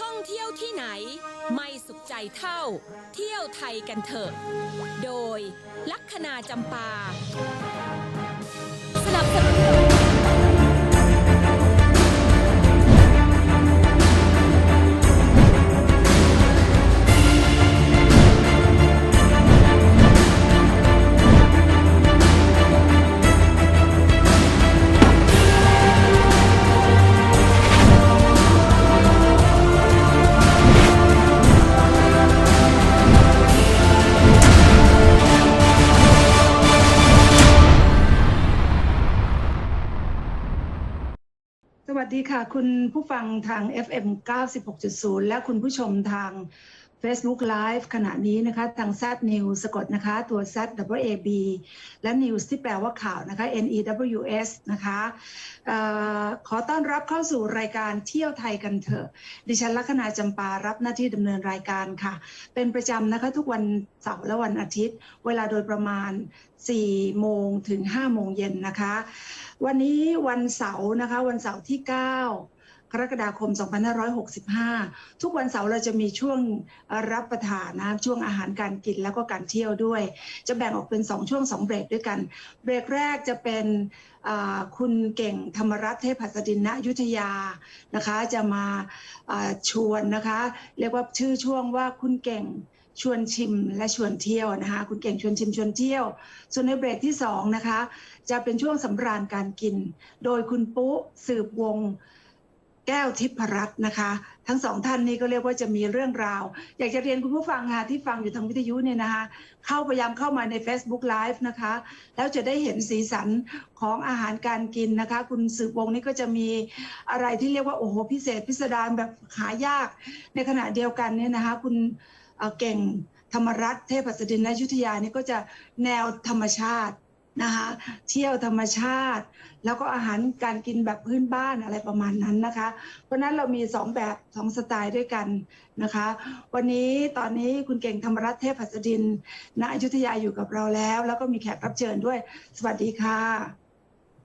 ท่องเที่ยวที่ไหน ไม่สุขใจเท่า เที่ยวไทยกันเถอะ โดยลัคนาจำปา สนับสนุน วัสดีค่ะ คุณผู้ฟังทาง FM 96.0 และคุณผู้ชมทาง Facebook Live ขณะนี้นะคะทาง Z News สะกดนะคะ ตัว Z W A B และ News ที่แปลว่าข่าวนะคะ N E W S นะคะออขอต้อนรับเข้าสู่รายการเที่ยวไทยกันเถอะ ดิฉันลัคนาจำปารับหน้าที่ดำเนินรายการค่ะ เป็นประจำนะคะทุกวันเสาร์และวันอาทิตย์ เวลาโดยประมาณ 4 โมงถึง 5 โมงเย็นนะคะ วันนี้วันเสาร์นะคะ วันเสาร์ที่ 9 กรกฎาคม 2565 ทุกวันเสาร์เราจะมีช่วงรับประทานนะช่วงอาหารการกินแล้วก็การเที่ยวด้วย จะแบ่งออกเป็น 2 ช่วง 2 เบรกด้วยกัน เบรกแรกจะเป็นคุณเก่งธรรมรัตน์เทพหัสดินณยุทธยานะคะ จะมาชวนนะคะ เรียกว่าชื่อช่วงว่าคุณเก่งชวนชิมและชวนเที่ยวนะคะ คุณเก่งชวนชิมชวนเที่ยว ส่วนในเบรกที่สองนะคะ จะเป็นช่วงสำราญการกิน โดยคุณปุ๊สืบวง แก้วทิพรัตน์นะคะ ทั้งสองท่านนี้ก็เรียกว่าจะมีเรื่องราว อยากจะเรียนคุณผู้ฟังค่ะที่ฟังอยู่ทางวิทยุเนี่ยนะคะ เข้าพยายามเข้ามาใน Facebook Live นะคะ แล้วจะได้เห็นสีสันของอาหารการกินนะคะ คุณสืบวงนี่ก็จะมีอะไรที่เรียกว่าโอ้โหพิเศษพิสดารแบบหายาก ในขณะเดียวกันเนี่ยนะคะ คุณเเก่งธรรมรัตน์เทพหัสดินนยุทธยานี่ก็จะแนวธรรมชาติ นะคะเที่ยวธรรมชาติ แล้วก็อาหารการกินแบบพื้นบ้านอะไรประมาณนั้นนะคะ เพราะฉะนั้นเรามีสองแบบสองสไตล์ด้วยกันนะคะ วันนี้ตอนนี้คุณเก่งธรรมรัตน์เทพหัสดินณอยุธยาอยู่กับเราแล้ว แล้วก็มีแขกรับเชิญด้วย สวัสดีค่ะ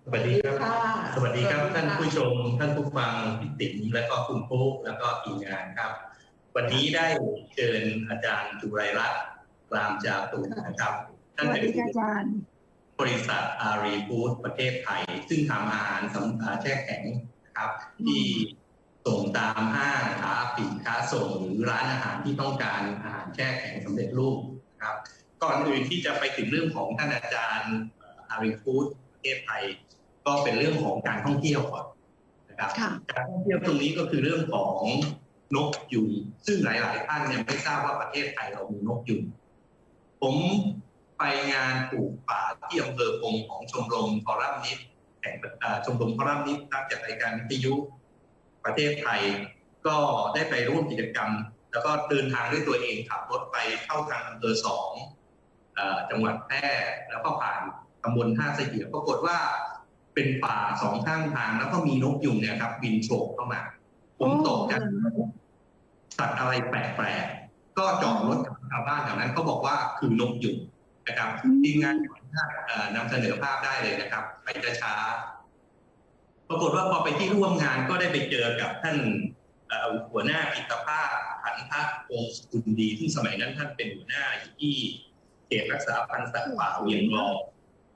สวัสดีครับค่ะสวัสดีครับท่านผู้ชม ท่านผู้ฟังพี่ติ๋มและก็คุณปุ๊แล้วก็ทีมงานครับ วันนี้ได้เชิญอาจารย์จุไรรัตน์รามจาตุนะครับสท่านวัสเป็นดีค่ะอาจารย์ บริษัทอารีฟู้ดประเทศไทย ซึ่งทำอาหารสำอ่าแช่แข็งนะครับที่ส่งตามห้างค้าปลีกค้าส่งหรือร้านอาหารที่ต้องการอาหารแช่แข็งสำเร็จรูปนะครับ ก่อนอื่นที่จะไปถึงเรื่องของท่านอาจารย์อารีฟู้ดประเทศไทย ก็เป็นเรื่องของการท่องเที่ยวก่อนนะครับค่ะการท่องเที่ยวตรงนี้ก็คือเรื่องของนกยุงซึ่งหลาย ๆ ท่านยังไม่ทราบว่าประเทศไทยเรามีนกยุงผม ไปงานปลูกป่าที่อำเภอพงของชมรมคอรัมนิสแห่งชมรมคอรัมนิสนักจากรายการวิทยุประเทศไทย ก็ได้ไปร่วมกิจกรรม แล้วก็เดินทางด้วยตัวเองขับรถไปเข้าทางอำเภอสองอจังหวัดแพร่แล้วก็ผ่านตำบลท่าเสหียปรากฏว่าเป็นป่าสองข้างทางแล้วก็มีนกยุงเนี่ยครับ บินโฉบเข้ามา ผมตกใจสัตว์อะไรแปลกๆก็จอดรถกับชาวบ้านแถวนั้นเขาบอกว่าคือนกยุง นะครับอืมทีมงานขออนุญาตเอ่อนำเสนอภาพได้เลยนะครับ ไปช้าๆปรากฏว่าพอไปที่ร่วมงานก็ได้ไปเจอกับท่านเอ่อหัวหน้ากิตภาพผันทักองค์สกุลดีที่งสมัยนั้นท่านเป็นหัวหน้าอยู่ที่เขตรักษาพันธุ์สัตว์ป่าเวียงรอง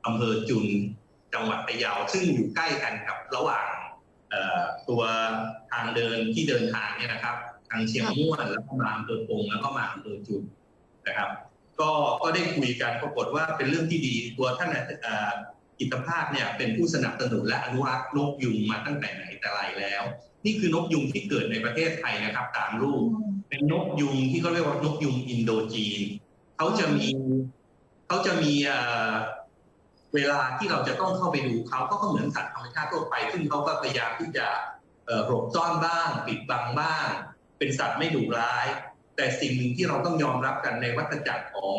อำเภอจุนจังหวัดพะเยาซึ่งอยู่ใกล้กันกับระหว่างเอ่อตัวทางเดินที่เดินทางเนี่ยนะครับ ทางเชียงม่วนแล้วก็มาอำเภอปงแล้วก็มาอำเภอจุนนะครับ ก็ก็ได้คุยกันปรากฏว่าเป็นเรื่องที่ดีตัวท่านเอ่อกิตภาพเนี่ยเป็นผู้สนับสนุนและอนุรักษ์นกยุงมาตั้งแต่ไหนแต่ไรแล้ว นี่คือนกยุงที่เกิดในประเทศไทยนะครับ ตามรูป เป็นนกยุงที่เขาเรียกว่านกยุงอินโดจีนเขาจะมีเขาจะมีเอ่อเวลาที่เราจะต้องเข้าไปดูเขาก็เหมือนสัตว์ธรรมชาติทั่วไป ซึ่งเขาก็พยายามที่จะเอ่อหลบซ่อนบ้าง ปิดบังบ้าง เป็นสัตว์ไม่ดุร้าย แต่สิ่งหนึ่งที่เราต้องยอมรับกันในวัฏจักรของ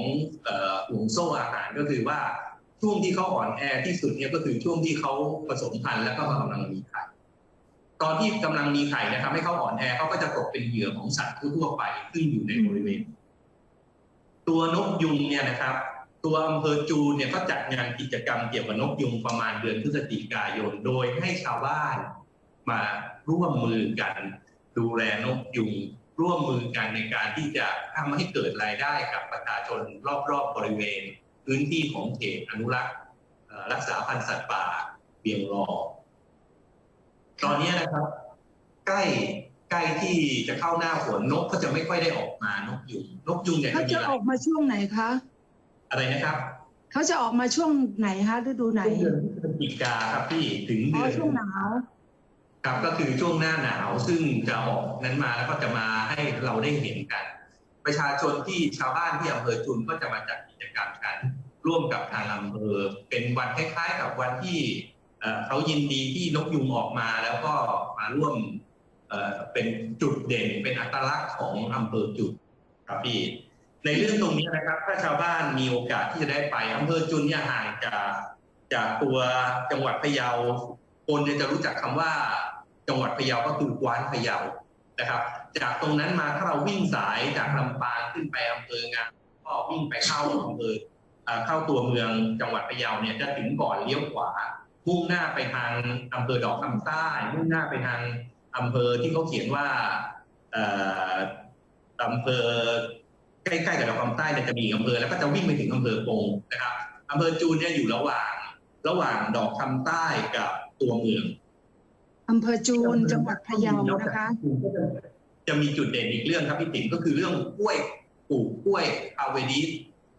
ห่วงโซ่อาหารก็คือว่าช่วงที่เขาอ่อนแอที่สุดเนี่ยก็คือช่วงที่เขาผสมพันธุ์แล้วก็กำลังมีไข่ตอนที่กำลังมีไข่นะครับให้เขาอ่อนแอเขาก็จะตกเป็นเหยื่อของสัตว์ทั่วไปซึ่งอยู่ในบริเวณ ตัวนกยุงเนี่ยนะครับ ตัวอำเภอจูนเนี่ยก็จัดงานกิจกรรมเกี่ยวกับนกยุงประมาณเดือนพฤศจิกายนโดยให้ชาวบ้านมาร่วมมือกัน ดูแลนกยุง ร่วมมือกันในการที่จะทำให้เกิดรายได้กับประชาชนรอบๆบริเวณ พื้นที่ของเขตอนุรักษ์เอ่อรักษาพันธุ์สัตว์ป่าเบียงรอ ตอนนี้นะครับ ใกล้ใกล้ที่จะเข้าหน้าฝนนกก็จะไม่ค่อยได้ออกมานกยุงนกยุงเนี่ยเขาจะมีจะหอลาอยกมาช่วงไหนคะอะไรนะครับเขาจะออกมาช่วงไหนคะฤดูไหนช่วงเดือนพฤศจิกาครับพี่ถึงอ๋เดืออนช่วงหนาว ครับก็คือช่วงหน้าหนาวซึ่งจะออกนั้นมาแล้วก็จะมาให้เราได้เห็นกัน ประชาชนที่ชาวบ้านที่อำเภอจุนก็จะมาจัดกิจกรรมกัน ร่วมกับทางอำเภอเป็นวันคล้าย ๆ กับวันที่เขายินดีที่นกยุงออกมาแล้วก็มาร่วมเป็นจุดเด่นเป็นอัตลักษณ์ของอำเภอจุดครับพี่ในเรื่องตรงนี้นะครับ ถ้าชาวบ้านมีโอกาสที่จะได้ไปอำเภอจุนเนี่ยห่างจากจากตัวจังหวัดพะเยาคนจะรู้จักคำว่า จังหวัดพะเยาก็คือกวานพะเยานะครับ จากตรงนั้นมาถ้าเราวิ่งสายจากลำปางขึ้นไปอำเภองานก็วิ่งไปเข้าอำเภอเข้าตัวเมืองจังหวัดพะเยาเนี่ยจะถึงก่อนเลี้ยวขวา มุ่งหน้าไปทางอำเภอดอกคำใต้มุ่งหน้าไปทางอำเภอที่เขาเขียนว่าอำเภอใกล้ๆกับดอกคำใต้เนี่ยจะมีอีกอำเภอแล้วก็จะวิ่งไปถึงอำเภอปงนะครับอำเภอจูนเนี่ยอยู่ระหว่าง ระหว่างดอกคำใต้กับตัวเมือง อำเภอจูนจังหวัดพะเยานะคะ จะมีจุดเด่นอีกเรื่องครับพี่ติ๋มก็คือเรื่องกล้วยปลูกกล้วยอาเวดิส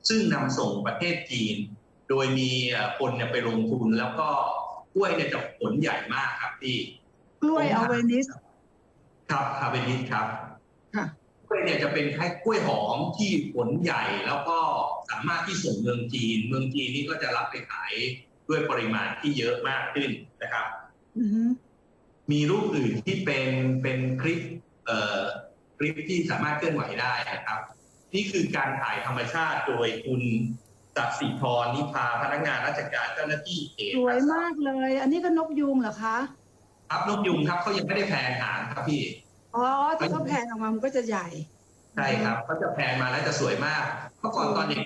ซึ่งนำส่งประเทศจีน โดยมีเอ่อคนเนี่ยไปลงทุนแล้วก็กล้วยเนี่ยจะผลใหญ่มากครับพี่กล้วยอเวนิสครับอาเวดิสครับค่ะกล้วยเนี่ยจะเป็นคล้ายกล้วยหอมที่ผลใหญ่แล้วก็สามารถที่ส่งเมืองจีน เมืองจีนนี่ก็จะรับไปขายด้วยปริมาณที่เยอะมากขึ้นนะครับอือฮึ มีรูปอื่นที่เป็นเป็นคลิปเอ่อคลิปที่สามารถเคลื่อนไหวได้นะครับ นี่คือการถ่ายธรรมชาติโดยคุณศักดิ์สิทธิ์พรนิพาพนักงานราชการเจ้าหน้าที่เขตสวยมากเลย อันนี้ก็นกยุงเหรอคะครับนกยุงครับเขายังไม่ได้แพงหางครับพี่อ๋อที่เขาแผ่ออกมามันก็จะใหญ่ใช่ครับเขาจะแพงมาแล้วจะสวยมากเมื่อก่อนตอนเด็ก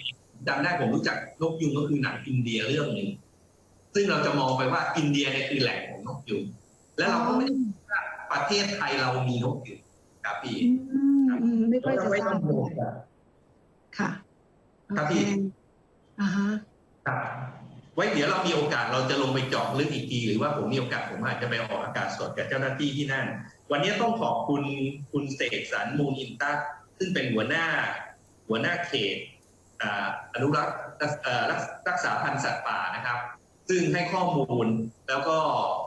จำได้ผมรู้จักนกยุงก็คือหนังอินเดียเรื่องหนึ่งซึ่งเราจะมองไปว่าอินเดียเนี่ยคือแหล่งของนกยุง และเราก็ไม่ได้คิดว่าประเทศไทยเรามีนกยุงครับพี่อืมอืมไม่ค่อยจะไม่ทต้ราอบงเท่าห่วไหร่งค่ะครับพี่โอเอ่าฮะ ครับ ไว้เดี๋ยวเรามีโอกาสเราจะลงไปเจาะลึกอีกทีหรือว่าผมมีโอกาสผมอาจจะไปออกอากาศสดกับเจ้าหน้าที่ที่นั่น วันนี้ต้องขอบคุณคุณเสกสรรมูลอินตัสซึ่งเป็นหัวหน้า หัวหน้าเขตอ่าอนุรักษ์เอ่อรักรักษาพันธุ์สัตว์ป่านะครับ ซึ่งให้ข้อมูลแล้วก็เอ่อ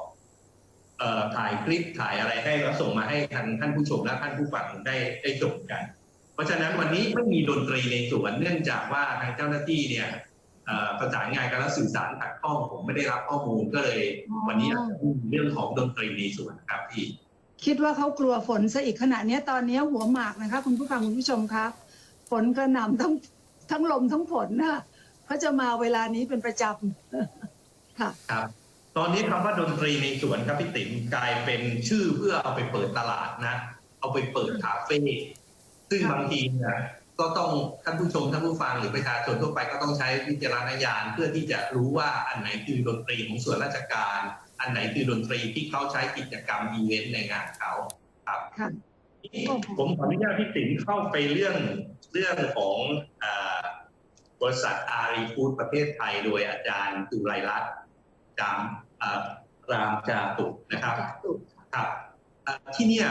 ถ่ายคลิปถ่ายอะไรให้แล้วส่งมาให้ทางท่านผู้ชมและท่านผู้ฟังได้ได้ชมกัน เพราะฉะนั้นวันนี้ไม่มีดนตรีในสวนเนื่องจากว่าทางเจ้าหน้าที่เนี่ยเอ่อประสานงานกันแล้วสื่อสารขัดข้องผมไม่ได้รับข้อมูลก็เลย วันนี้อาจจะพูดเรื่องของดนตรีในสวนครับพี่คิดว่าเขากลัวฝนซะอีกขณะเนี้ยตอนเนี้ยหัวหมากนะคะคุณผู้ฟังคุณผู้ชมคะฝนกระหน่ำทั้งทั้งลมทั้งฝนนะเขาจะมาเวลานี้เป็นประจำค่ะครับ ตอนนี้คำว่าดนตรีในสวนครับพี่ติ๋มกลายเป็นชื่อเพื่อเอาไปเปิดตลาดนะ เอาไปเปิดคาเฟ่ซึ่งบางทีเนี่ยก็ต้องท่านผู้ชมท่านผู้ฟังหรือประชาชนทั่วไปก็ต้องใช้วิจารณญาณเพื่อที่จะรู้ว่าอันไหนคือดนตรีของส่วนราชการ อันไหนคือดนตรีที่เขาใช้กิจกรรมอีเวนต์ในงานเขาครับค่ะผมขออนุญาตพี่ติ๋มเข้าไปเรื่องเรื่องของอบริษัทอารีฟูดประเทศไทยโดยอาจารย์จุไรรัตน์ จามอ่ารามจาตุนะครับครับอ่าที่เนี่ย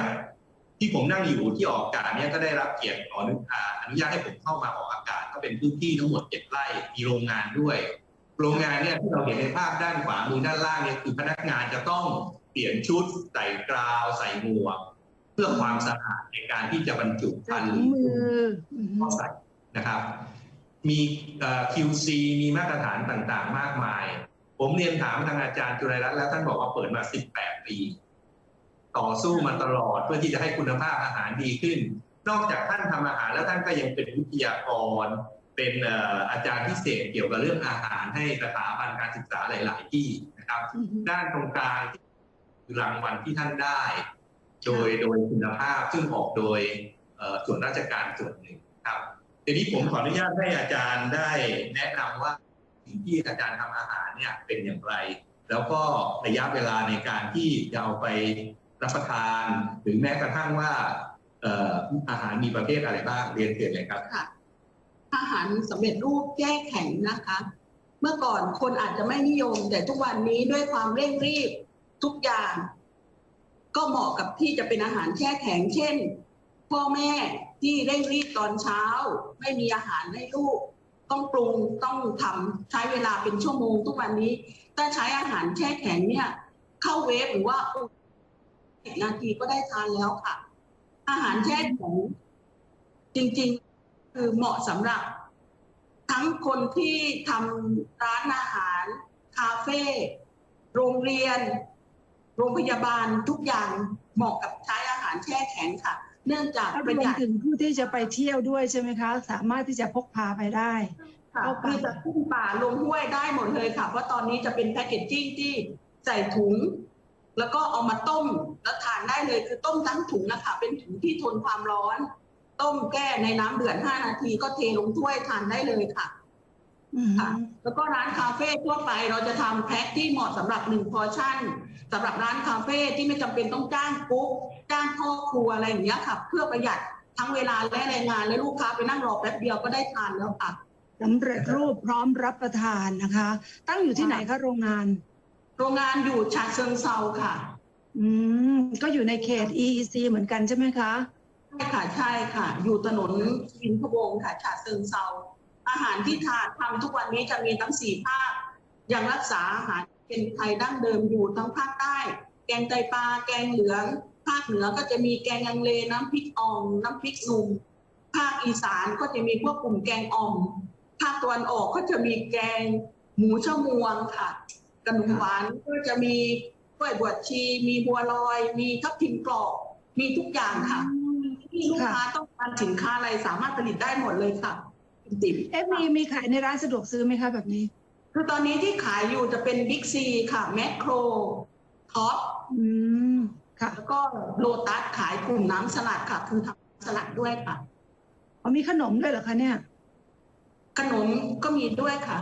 ที่ผมนั่งอยู่ที่ออกอากาศเนี่ยก็ได้รับเกียรติขออนุอ่าอนุญาตให้ผมเข้ามาออกอากาศก็เป็นพื้นที่ทั้งหมดเจ็ดไร่มีโรงงานด้วย โรงงานเนี่ยที่เราเห็นในภาพด้านขวามือด้านล่างเนี่ยคือพนักงานจะต้องเปลี่ยนชุดใส่กราวใส่หมวก เพื่อความสะอาดในการที่จะบรรจุใส่พันถุธุ์งมืออืมเข้าใส่นะครับ มีเอ่อ QC มีมาตรฐานต่างๆ มากมาย ผมเรียนถามทางอาจารย์จุไรรัตน์แล้วท่านบอกว่าเปิดมา 18 ปี ต่อสู้มาตลอดเพื่อที่จะให้คุณภาพอาหารดีขึ้น นอกจากท่านทำอาหารแล้วท่านก็ยังเป็นวิทยากร เป็นเอ่ออาจารย์พิเศษเกี่ยวกับเรื่องอาหารให้สถาบันการศึกษาหลาย ๆ ที่นะครับอืมด้านตรงกลางคือรางวัลที่ท่านได้ โดยโดยคุณภาพซึ่งออกโดยเอ่อส่วนราชการส่วนหนึ่งครับทีนี้ผมขออนุญาตให้อาจารย์ได้แนะนำว่าิ่งที่อาจารย์ทำอาหารเนี่ยเป็นอย่างไร แล้วก็ระยะเวลาในการที่จะเอาไปรับประทาน หรือแม้กระทั่งว่าอาหารมีประเภทอะไรบ้างเรียนเชิญเลยครับค่ะอาหารสำเร็จรูปแช่แข็งนะคะ เมื่อก่อนคนอาจจะไม่นิยม แต่ทุกวันนี้ด้วยความเร่งรีบทุกอย่าง ก็เหมาะกับที่จะเป็นอาหารแช่แข็ง เช่น พ่อแม่ที่เร่งรีบตอนเช้า ไม่มีอาหารให้ลูก ต้องปรุงต้องทำใช้เวลาเป็นชั่วโมงทุกวันนี้ถ้าใช้อาหารแช่แข็งเนี่ย เข้าเวฟหรือว่าอุนนาทีก็ได้ทานแล้วค่ะ อาหารแช่แข็งจริงๆ คือเหมาะสำหรับ ทั้งคนที่ทำร้านอาหาร คาเฟ่โรงเรียน โรงพยาบาลทุกอย่างเหมาะกับใช้อาหารแช่แข็งค่ะ เนื่องจากถ้ารประวหมยัดถึงผู้ที่จะไปเที่ยวด้วยใช่ไหมคะ สามารถที่จะพกพาไปได้ ค่ะเข้าไป คือจะขึ้นป่าลงห้วยได้หมดเลยค่ะ เพราะตอนนี้จะเป็นแพคเกจจิ้งที่ใส่ถุง แล้วก็เอามาต้มแล้วทานได้เลยคือต้มทั้งถุงนะคะ เป็นถุงที่ทนความร้อน ต้มแก้ในน้ำเดือด5นาทีก็เทลงถ้วยทานได้เลยค่ะ อืมค่ะแล้วก็ร้านคาเฟ่ทั่วไปเราจะทำแพ็คที่เหมาะสำหรับหนึ่งพอร์ชั่น สำหรับร้านคาเฟ่ที่ไม่จำเป็นต้องจ้างกุ๊กจ้างพ่อครัวอะไรอย่างเงี้ยค่ะ เพื่อประหยัดทั้งเวลาและแรงงานและลูกค้าไปนั่งรอแป๊บเดียวก็ได้ทานแล้วค่ะสำเร็จรูปพร้อมรับประทานนะคะ ตั้งอยู่ที่ไหนคะโรงงาน โรงงานอยู่ฉะเชิงเซาค่ะ อืมก็อยู่ในเขต EEC เหมือนกันใช่ไหมคะใช่ค่ะใช่ค่ะ อยู่ถนนวินพวงศ์ค่ะฉะเชิงเซาอาหารที่ทานทำทุกวันนี้จะมีทั้งสี่ภาคยังรักษาอาหาร เป็นไทยดั้งเดิมอยู่ทั้งภาคใต้ แกงไตปลาแกงเหลือง ภาคเหนือก็จะมีแกงยังเลน้ำพริกอ่อง น้ำพริกหนุ่มภาคอีสานก็จะมีพวกกลุ่มแกงอ่อมภาคตะวันออกก็จะมีแกงหมูชะมวงค่ะกระหนมหวานก็จะมีกล้วยบวชชี มีบัวลอย มีทับทิมกรอบมีทุกอย่างค่ะที่ลูกค้าต้องการสินค้าอะไรสามารถผลิตได้หมดเลยค่ะคุณติ๋มเอ๊ะมีมีขายในร้านสะดวกซื้อไหมคะแบบนี้ คือตอนนี้ที่ขายอยู่จะเป็นบิ๊กซีค่ะแมคโครท็อปอืมค่ะแล้วก็โลตัสขายกลุ่มน้ำสลัดค่ะ คือทำสลัดด้วยค่ะอ๋อมีขนมด้วยเหรอคะเนี่ย ขนมก็มีด้วยค่ะ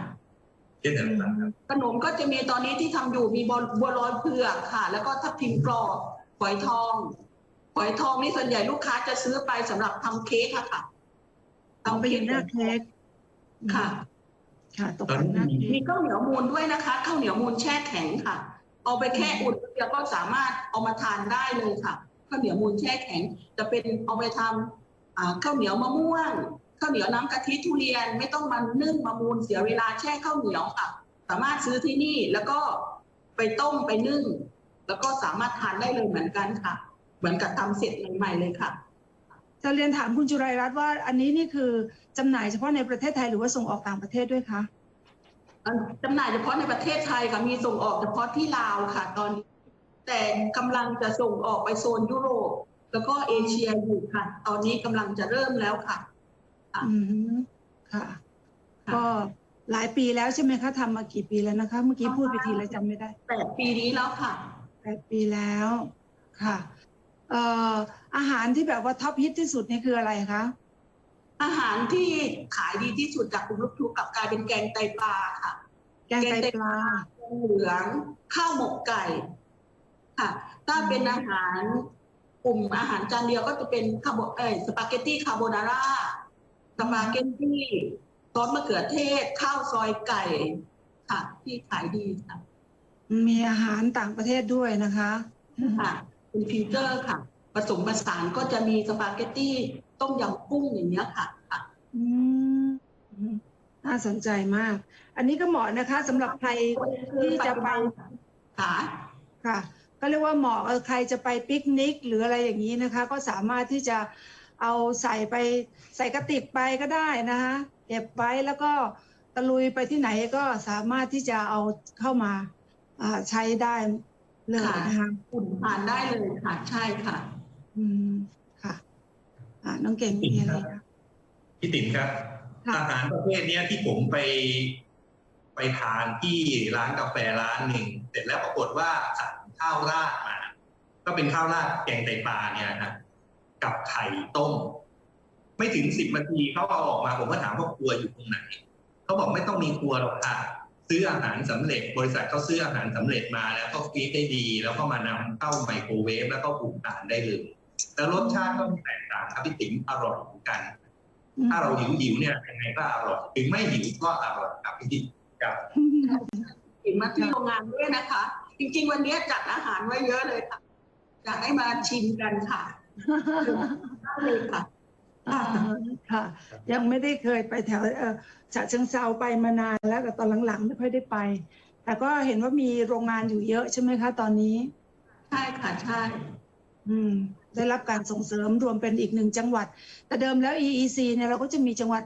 เช่นอะไรบ้างครับขนมก็จะมีตอนนี้ที่ทำอยู่มีบัวบัวลอยเผือกค่ะ แล้วก็ทับทิมกรอบฝอยทองฝอยทองนี่ส่วนใหญ่ลูกค้าจะซื้อไปสำหรับทำเค้กอะค่ะเอาไปอยู่หน้าเค้กค่ะ ค่ะตกแต่งหน้าเค้มีกข้าวเหนียวมูลด้วยนะคะข้าวเหนียวมูลแช่แข็งค่ะ เอาไปแค่อุ่นเดียวก็สามารถเอามาทานได้เลยค่ะข้าวเหนียวมูลแช่แข็ง จะเป็นเอาไปทำอ่าข้าวเหนียวมะม่วงข้าวเหนียวน้ำกะทิทุเรียนไม่ต้องมานึ่งมามูลเสียเวลาแช่ข้าวเหนียวค่ะ สามารถซื้อที่นี่แล้วก็ไปต้มไปนึ่ง แล้วก็สามารถทานได้เลยเหมือนกันค่ะ เหมือนกับทำเสร็จใหม่ๆเลยค่ะ จะเรียนถามคุณจุไรรัตน์ว่าอันนี้นี่คือจำหน่ายเฉพาะในประเทศไทยหรือว่าส่งออกต่างประเทศด้วยคะจำหน่ายเฉพาะในประเทศไทยค่ะมีส่งออกเฉพาะที่ลาวค่ะ ตอนนี้ แต่กำลังจะส่งออกไปโซนยุโรป แล้วก็เอเชียอยู่ค่ะ ตอนนี้กำลังจะเริ่มแล้วค่ะค่ะอืมค่ะ ก็หลายปีแล้วใช่ไหมคะทำมากี่ปีแล้วนะคะ เมื่อกี้พูดไปทีแล้วจำไม่ได้แปดปีนี้แล้วค่ะแปดปีแล้วค่ะ เอ่ออาหารที่แบบว่าท็อปฮิตที่สุดนี่คืออะไรคะ อาหารที่ขายดีที่สุดจากกลุ่มลูกทุกกลับกลายเป็นแกงไตปลาค่ะ แกงไตปลาแกงเหลือง ข้าวหมกไก่ ค่ะ ถ้าเป็นอาหารกลุ่มอาหารจานเดียวก็จะเป็นคาโบเออสปาเกตตี้คาโบนาร่าสปาเกตตี้ซอสมะเขือเทศ ข้าวซอยไก่ค่ะ ที่ขายดีค่ะ มีอาหารต่างประเทศด้วยนะคะค่ะ เป็นฟิวเจอร์ค่ะ ผสมผสานก็จะมีสปาเกตตี้ต้มยำกุ้งอย่างเงี้ยค่ะค่ะอืมอืมน่าสนใจมาก อันนี้ก็เหมาะนะคะสำหรับใครที่จะไปค่ะค่ะ ก็เรียกว่าเหมาะเออใครจะไปปิกนิก หรืออะไรอย่างนี้นะคะ ก็สามารถที่จะเอาใส่ไปใส่กระติกไปก็ได้นะคะเก็บไว้แล้วก็ตะลุยไปที่ไหนก็สามารถที่จะเอาเข้ามาอ่าใช้ได้ เลยนะคะอุ่นทานได้เลยค่ะใช่ค่ะ อืมค่ะอ่าน้องเก่งมีอะไรคะพี่ติ๋มครับค่ะอาหารประเภทเนี้ยที่ผมไปไปทานที่ร้านกาแฟร้านหนึ่งเสร็จแล้วปรากฏว่าสั่งข้าวราดมา ก็เป็นข้าวราดแกงไตปลาเนี่ยนะกับไข่ต้ม ไม่ถึงสิบนาทีเขาเอาออกมาผมก็ถามว่าครัวอยู่ตรงไหนเขาบอกไม่ต้องมีครัวหรอกค่ะ ซื้ออาหารสำเร็จ บริษัทเขาซื้ออาหารสำเร็จมาแล้วก็ฟรีซได้ดี แล้วก็มานำเข้าไมโครเวฟแล้วก็อุ่นทานได้เลยแต่รสชาติก็แตกต่างครับพี่ติ๋มอร่อยเหมือนกัน ถ้าเราหิวหิวๆเนี่ยยังไงก็อร่อยถึงไม่หิวก็อร่อยครับพี่ติ๋มครับถึงมาที่โรงงานด้วยนะคะ จริง ๆ วันนี้จัดอาหารไว้เยอะเลยค่ะอยากให้มาชิมกันค่ะได้เลยค่ะอ่า ค่ะ ยังไม่ได้เคยไปแถวเออฉะเชิงเซาไปมานานแล้วแต่ตอนหลังๆ ไม่ค่อยได้ไป แต่ก็เห็นว่ามีโรงงานอยู่เยอะใช่ไหมคะ ตอนนี้ ใช่ค่ะใช่อืม ได้รับการส่งเสริมรวมเป็นอีกหนึ่งจังหวัด แต่เดิมแล้ว EEC เนี่ยเราก็จะมีจังหวัด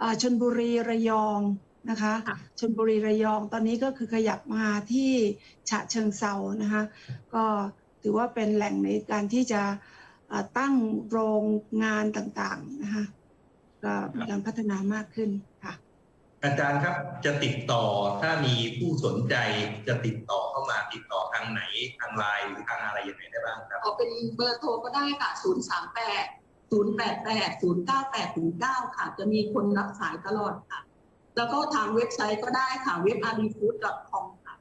อ่าชนบุรีระยองนะคะชนบุรีระยองตอนนี้ก็คือขยับมาที่ฉะเชิงเซานะคะ ก็ถือว่าเป็นแหล่งในการที่จะอ่า ตั้งโรงงานต่างๆนะคะก็มีการพัฒนามากขึ้นค่ะ อาจารย์ครับจะติดต่อถ้ามีผู้สนใจจะติดต่อเข้ามาติดต่อทางไหนทางไลน์หรือทางอะไรยังไงได้บ้างครับเอาเป็นเบอร์โทรก็ได้ค่ะ 0 3 8 0 8 8 0 9 8 0 9 ค่ะ จะมีคนรับสายตลอดค่ะ แล้วก็ทางเว็บไซต์ก็ได้ค่ะเว็บ a r i f o o d c o m ค่ะ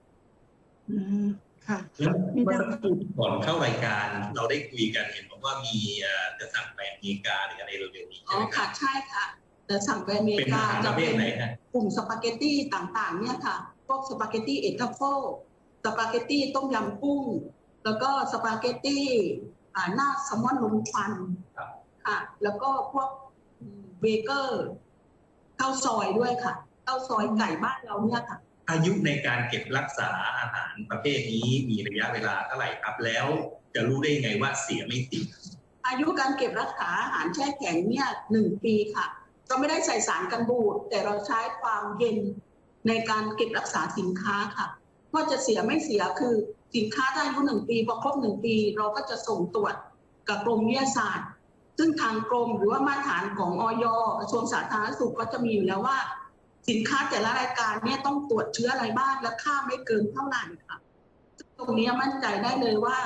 อืม ค่ะแล้วมีเมื่อทางสักครู่ก่อนเข้ารายการเราได้คุยกันเห็นบอกว่ามีเอ่อจะสั่งไปอเมริกาหรืออะไรเร็วๆนี้อ๋ใช่อไหมครัค่ะบใช่ค่ะแต่สั่งไปอเมเป็รินอากาหารปจะระเภเป็ทนไหนฮะกลุ่มสปาเกตตี้ต่างๆ เนี่ยค่ะ พวกสปาเกตตี้เอทัฟเฟิลสปาเกตตี้ต้มยำกุ้ง แล้วก็สปาเกตตี้อ่าหน้าแซลมอนลมควันครับค่ะ แล้วก็พวกเบเกอร์ข้าวซอยด้วยค่ะข้าวซอยไก่บ้านเราเนี่ยค่ะ อายุในการเก็บรักษาอาหารประเภทนี้มีระยะเวลาเท่าไหร่ครับ แล้วจะรู้ได้ไงว่าเสียไม่เสียอายุการเก็บรักษาอาหารแช่แข็งเนี่ยหนึ่งปีค่ะเราไม่ได้ใส่สารกันบูดแต่เราใช้ความเย็นในการเก็บรักษาสินค้าค่ะว่าจะเสียไม่เสียคือสินค้าถ้อายุหนึ่งปีพอครบหนึ่งปี เราก็จะส่งตรวจกับกรมวิทยาศาสตร์ ซึ่งทางกรมหรือว่ามาตรฐานของออยกระทรวงสาธารณสุขก็จะมีอยู่แล้วว่า สินค้าแต่ละรายการเนี่ยต้องตรวจเชื้ออะไรบ้างและค่าไม่เกินเท่าไหร่ค่ะซึ่งตรงนี้มั่นใจได้เลยว่า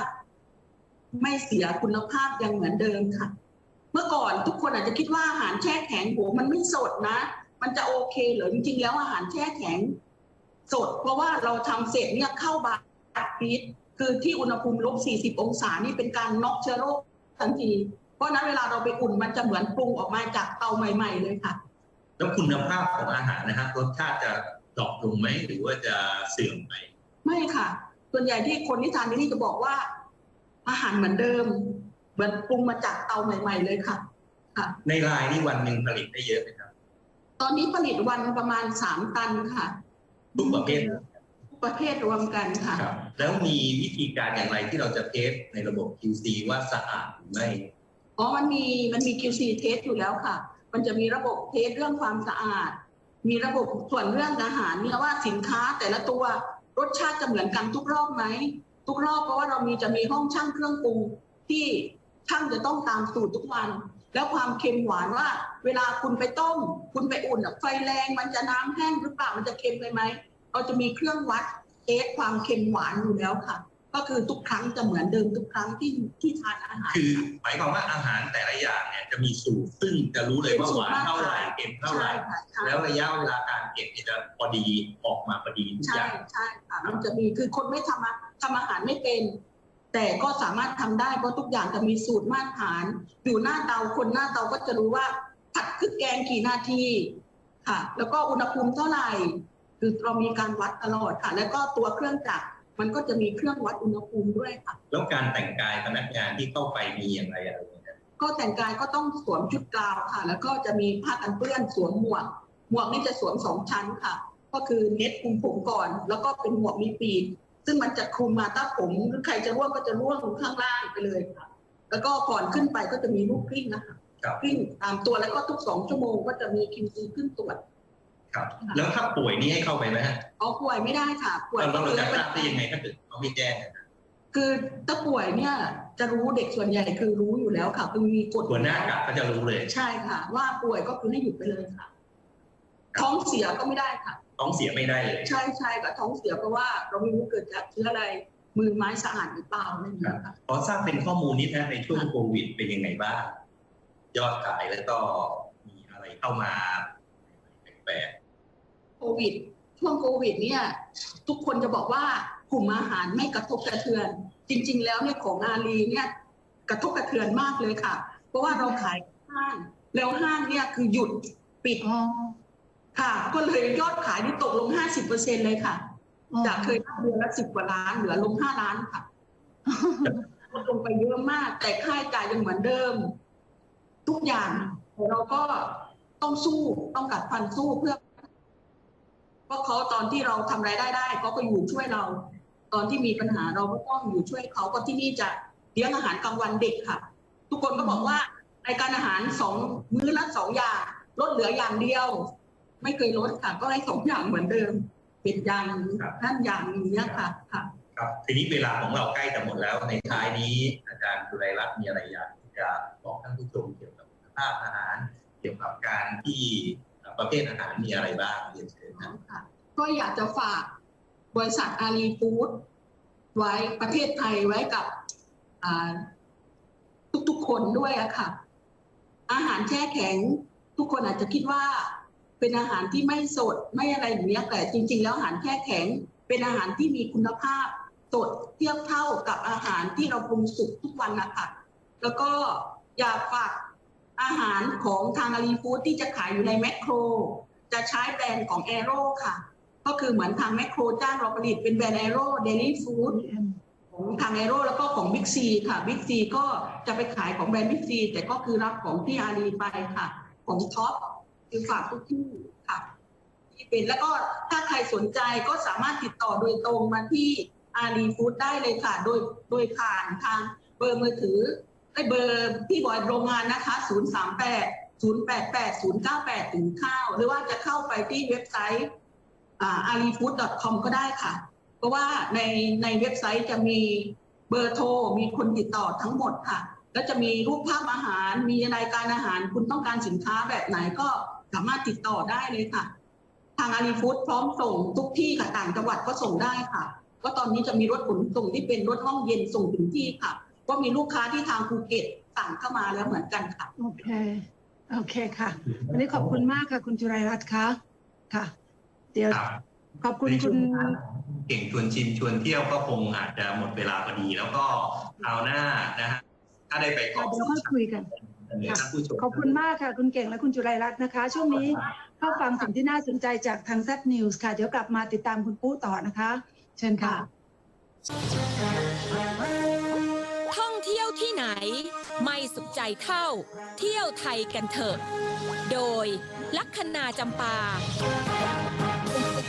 ไม่เสียคุณภาพยังเหมือนเดิมค่ะ เมื่อก่อนทุกคนอาจจะคิดว่าอาหารแช่แข็งโหมันไม่สดนะ มันจะโอเคเหรอจริงๆแล้วอาหารแช่แข็ง สด เพราะว่าเราทำเสร็จเนี่ยเข้าบาร์ฟีดคือที่อุณหภูมิลบ 40 องศานี่เป็นการน็อกเชื้อโรคทันที เพราะนั้นเวลาเราไปอุ่นมันจะเหมือนปรุงออกมาจากเตาใหม่ ๆ เลยค่ะ แล้วคุณภาพของอาหารนะฮะรสชาติจะดรอปลงไหมหรือว่าจะเสื่อมไป ไม่ค่ะ ส่วนใหญ่ที่คนที่ทานที่นี่จะบอกว่า อาหารเหมือนเดิมเหมือนปรุงมาจากเตาใหม่ ๆ เลยค่ะ ค่ะ ในรายนี่วันหนึ่งผลิตได้เยอะไหมครับ ตอนนี้ผลิตวันประมาณสามตันค่ะทุกประเภททุกประเภทรวมกันค่ะครับ แล้วมีวิธีการอย่างไรที่เราจะเทสในระบบ QC ว่าสะอาดหรือไม่อ๋อมันมีมันมี QC เทสอยู่แล้วค่ะ มันจะมีระบบเทสเรื่องความสะอาด มีระบบส่วนเรื่องอาหารเนี่ยว่าสินค้าแต่ละตัวรสชาติจะเหมือนกันทุกรอบไหมทุกรอบเพราะว่าเรามีจะมีห้องช่างเครื่องปรุงที่ช่างจะต้องตามสูตรทุกวัน แล้วความเค็มหวานว่า เวลาคุณไปต้ม คุณไปอุ่นไฟแรงมันจะน้ำแห้งหรือเปล่ามันจะเค็มไปไหมเราจะมีเครื่องวัดเทสความเค็มหวานอยู่แล้วค่ะ ก็คือทุกครั้งจะเหมือนเดิมทุกครั้งที่ที่ทานอาหารคือค่ะหมายความว่าอาหารแต่ละอย่างเนี่ยจะมีสูตรซึ่งจะรู้เลยว่าหวานเท่าไหร่เค็มเท่าไหร่ใช่ค่ะใช่แล้วระยะเวลาการเก็บเนี่ยจะพอดีออกมาพอดีทุกอใช่ย่างใช่ค่ะมันจะมีคือคนไม่ทำอาทำอาหารไม่เป็น แต่ก็สามารถทำได้เพราะทุกอย่างจะมีสูตรมาตรฐาน อยู่หน้าเตาคนหน้าเตาก็จะรู้ว่าผัดพริกแกงกี่นาทีค่ะ แล้วก็อุณหภูมิเท่าไหร่ คือเรามีการวัดตลอดค่ะ แล้วก็ตัวเครื่องจักร มันก็จะมีเครื่องวัดอุณหภูมิด้วยค่ะ แล้วการแต่งกายพนักงานที่เข้าไปมีอย่างไรอะไรอย่างเงี้ยก็แต่งกายก็ต้องสวมชุดกาวค่ะ แล้วก็จะมีผ้ากันเปื้อนสวมหมวก หมวกนี่จะสวมสองชั้นค่ะ ก็คือเน็ตคลุมผมก่อน แล้วก็เป็นหมวกมีปีกซึ่งมันจะคลุมมาถ้าผมหรือใครจะร่วงก็จะร่วงลงข้างล่างไปเลยค่ะ แล้วก็ก่อนขึ้นไปก็จะมีลูกกลิ้งนะคะครับกลิ้งตามตัวแล้วก็ทุกสองชั่วโมงก็จะมีคิวซีขึ้นตรวจ ครับ แล้วถ้าป่วยนี่ให้เข้าไปไหมฮะเอาป่วยไม่ได้ค่ะ ป่วยแล้วเราจะก็ทราบได้ยังไงถ้าเกิดเขาไม่แจ้งอะคือถ้าป่วยเนี่ยจะรู้เด็กส่วนใหญ่คือรู้อยู่แล้วค่ะคือมีกฎหัวหน้ากะเขาจะรู้เลย ใช่ค่ะ ว่าป่วยก็คือให้หยุดไปเลยค่ะ ท้องเสียก็ไม่ได้ค่ะ ท้องเสียไม่ได้เลย ใช่ใช่กับท้องเสียเพราะว่าเราไม่รู้เกิดจากเชื้ออะไรมือไม้สะอาดหรือเปล่าอะไรอย่างเงี้ยค่ะขอทราบเป็นข้อมูลนิดนะในช่วงโควิดเป็นยังไงบ้าง ยอดขายแล้วก็มีอะไรเข้ามาแปลก โควิด ช่วงโควิดเนี่ยทุกคนจะบอกว่ากลุ่มอาหารไม่กระทบกระเทือน จริง ๆ แล้วเนี่ยของอาลีเนี่ยกระทบกระเทือนมากเลยค่ะ เพราะว่าเราขายห้างแล้วห้างเนี่ยคือหยุดปิดอ๋อค่ะ ก็เลยยอดขายนี่ตกลง 50%เลยค่ะจากเคยได้เดือนละสิบกว่าล้านเหลือลงห้าล้านค่ะลดลงไปเยอะมาก แต่ค่าใช้จ่ายยังเหมือนเดิม ทุกอย่างแต่เราก็ต้องสู้ต้องกัดฟันสู้เพื่อ เพราะเขาตอนที่เราทำรายได้ได้เขาก็อยู่ช่วยเรา ตอนที่มีปัญหาเราก็ต้องอยู่ช่วยเขาก็ที่นี่จะเลี้ยงอาหารกลางวันเด็กค่ะ ทุกคนก็บอกว่าในการอาหารสองมื้อละสองอย่างลดเหลืออย่างเดียว ไม่เคยลดค่ะ ก็ให้สองอย่างเหมือนเดิมเป็นอย่างครับนั่นอย่างนี้ค่ะค่ะครับทีนี้เวลาของเราใกล้จะหมดแล้วในท้ายนี้ อาจารย์จุไรรัตน์มีอะไรอยากที่จะบอกท่านผู้ชมเกี่ยวกับคุณภาพอาหาร เกี่ยวกับการที่ประเภทอาหารมีอะไรบ้างเรียนเชิญครับค่ะ ก็อยากจะฝากบริษัทอารีฟู้ดไว้ประเทศไทยไว้กับทุกๆคนด้วยอะค่ะ อาหารแช่แข็งทุกคนอาจจะคิดว่าเป็นอาหารที่ไม่สดไม่อะไรอย่างเงี้ยแต่จริง ๆ แล้วอาหารแช่แข็ง เป็นอาหารที่มีคุณภาพสดเทียบเท่ากับอาหารที่เราปรุงสุกทุกวันนะคะแล้วก็อยากฝากอาหารของทางอารีฟู้ดที่จะขายอยู่ในแมคโคร จะใช้แบรนด์ของแอโร่ค่ะ ก็คือเหมือนทางแมคโครจ้างเราผลิตเป็นแบรนด์แอโร่เดลี่ฟู้ดของทางแอโร่แล้วก็ของบิ๊กซีค่ะบิ๊กซีก็จะไปขายของแบรนด์บิ๊กซีแต่ก็คือรับของที่อารีไปค่ะ ของท็อปคือฝากทุกที่ค่ะที่เป็นแล้วก็ถ้าใครสนใจก็สามารถติดต่อโดยตรงมาที่อารีฟู้ดได้เลยค่ะ โดยโดยผ่านทางเบอร์มือถือได้เบอร์ที่บอยโรงงานนะคะ 038 088 098ถึงข้าหรือว่าจะเข้าไปที่เว็บไซต์ a r i f o o d c o m ก็ได้ค่ะ เพราะว่าในในเว็บไซต์จะมีเบอร์โทร มีคนติดต่อทั้งหมดค่ะ แล้วจะมีรูปภาพอาหาร มีรายการอาหาร คุณต้องการสินค้าแบบไหนก็สามารถติดต่อได้เลยค่ะ ทางอารีฟู้ดพร้อมส่งทุกที่ค่ะ ต่างจังหวัดก็ส่งได้ค่ะ ก็ตอนนี้จะมีรถขนส่งที่เป็นรถห้องเย็นส่งถึงที่ค่ะ ก็มีลูกค้าที่ทางภูเก็ตสั่งเข้ามาแล้วเหมือนกันค่ะ โอเค โอเคค่ะ วันนี้ขอบคุณมากค่ะ คุณจุไรรัตน์คะค่ะ เดี๋ยวครับขอบคุณในคุช่วณงนั้นเก่งชวนชิมชวนเที่ยวก็คงอาจจะหมดเวลาพอดี แล้วก็คราวหน้านะฮะถ้าได้ไปเกาะเดี๋ยวค่อยคุยกันเสนอท่านผู้ชมขอบคุณมากค่ะคุณเก่งและคุณจุไรรัตน์นะคะ ช่วงนี้เข้าฟังสิ่งที่น่าสนใจจากทางซัดนิวส์ค่ะ เดี๋ยวกลับมาติดตามคุณปู้ต่อนะคะ เชิญค่ะ ท่องเที่ยวที่ไหน ไม่สุขใจเท่า เที่ยวไทยกันเถอะ โดยลัคนาจำปา